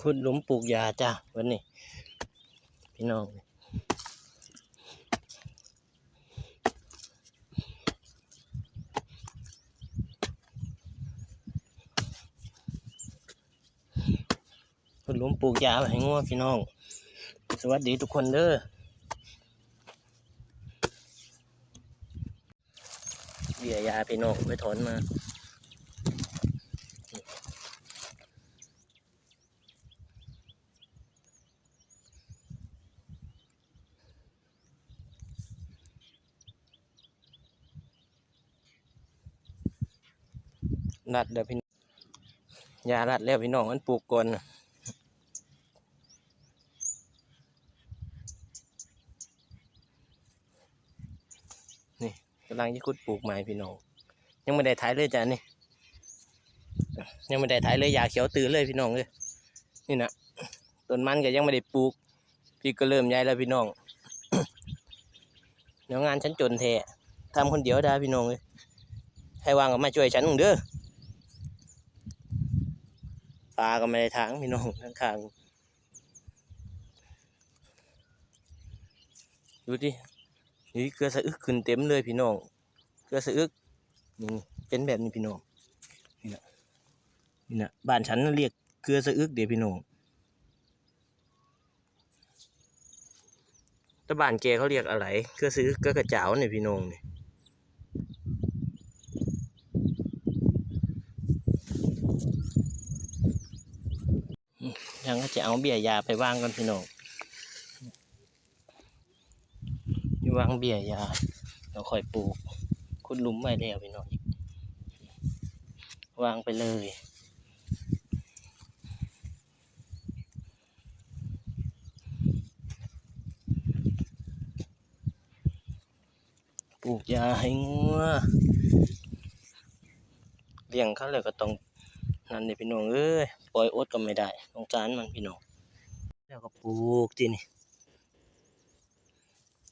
ขุดหลุมปลูกยาจ้ะวันนี้ พี่น้องขุดหลุมปลูกยาไว้ให้งัวพี่น้อง สวัสดีทุกคนเด้อเบียยาพี่น้องไปถอนมา รัดเดี๋ยวพี่ยารัดแล้วพี่น้องมันปลูกก่อนนี่กำลังจะขุดปลูกใหม่พี่น้อง ยังไม่ได้ถ่ายเลยจ้ะนี่ ยังไม่ได้ถ่ายเลยยาเขียวตื่นเลยพี่น้องเลยนี่นะต้นมันก็ยังไม่ได้ปลูก พี่ก็เริ่มย้ายแล้วพี่น้องเดี๋ยวงานฉันจนแท้ทำคนเดียวได้พี่น้องเลยให้วางก็มาช่วยฉันหนึ่งเด้อ ปลาก็ไม่ได้ทางพี่น้องข้างดูดินี่เกลือสะอึกขึ้นเต็มเลยพี่น้อง เกลือสะอึกนี่เป็นแบบนี้พี่น้อง นี่นะนี่นะบ้านฉันเรียกเกลือสะอึกเดี๋ยวพี่น้องแต่บ้านแกเขาเรียกอะไร เกลือสะอึกเกลือกระเจ้าเนี่ยพี่น้องนี่ย งก็จะเอาเบี้ยยาไปวางกันพี่น้องอยู่วางเบี้ยยาเราค่อยปลูกคุณหลุมไว้แล้วพี่น้องวางไปเลย ปลูกยาให้งัวเลี้ยงเขาเลยก็ต้อง นั่นนี่พี่น้องเอ้ยปล่อยอดก็ไม่ได้สงสารมันพี่น้องแล้วก็ปลูกที่นี่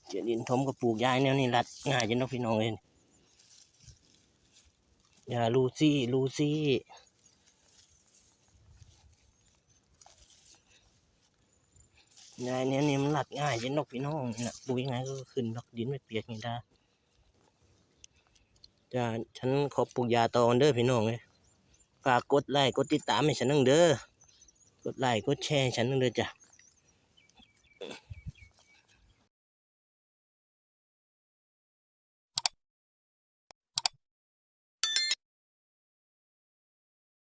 เจดินทมก็ปลูกยายแนวนี้รัดง่ายจังเนาะพี่น้องเอ้ยยาลูซี่ลูซี่ยายแนวนี้มันรัดง่ายจังเนาะพี่น้องนี่นะปลูกยังไงก็ขึ้นดอกดินไม่เปียกนี่ได้จ้าฉันขอปลูกยาต่อกันเด้อพี่น้องเอ้ย ฝากกดไลค์กดติดตามให้ฉันนึงเด้อกดไลค์กดแชร์ฉันนึงเด้อจ้ะ